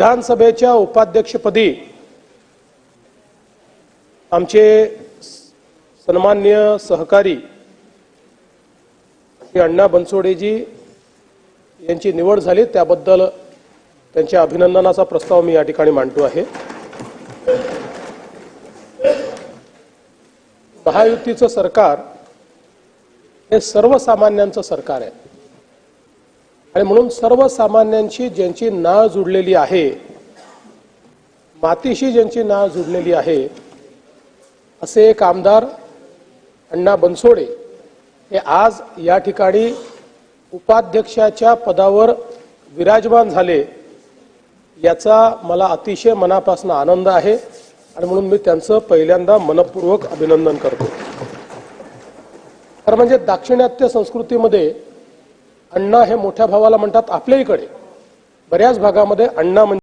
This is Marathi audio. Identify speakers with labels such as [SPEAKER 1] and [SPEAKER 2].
[SPEAKER 1] विधानसभेच्या उपाध्यक्षपदी आमचे सन्मान्य सहकारी श्री अण्णा बनसोडेजी यांची निवड झाली. त्याबद्दल त्यांच्या अभिनंदनाचा प्रस्ताव मी या ठिकाणी मांडतो आहे. महायुतीचं सरकार हे सर्वसामान्यांचं सरकार आहे. आणि म्हणून सर्वसामान्यांशी ज्यांची नाळ जुडलेली आहे मातीशी ज्यांची नाळ जुडलेली आहे असे एक आमदार अण्णा बनसोडे हे आज या ठिकाणी उपाध्यक्षाच्या पदावर विराजमान झाले. याचा मला अतिशय मनापासून आनंद आहे आणि म्हणून मी त्यांचं पहिल्यांदा मनपूर्वक अभिनंदन करतो. तर म्हणजे दाक्षिणात्य संस्कृतीमध्ये अण्णा हे मोठ्या भावाला म्हणतात आपल्या इकडे. बऱ्याच भागामध्ये अण्णा म्हणजे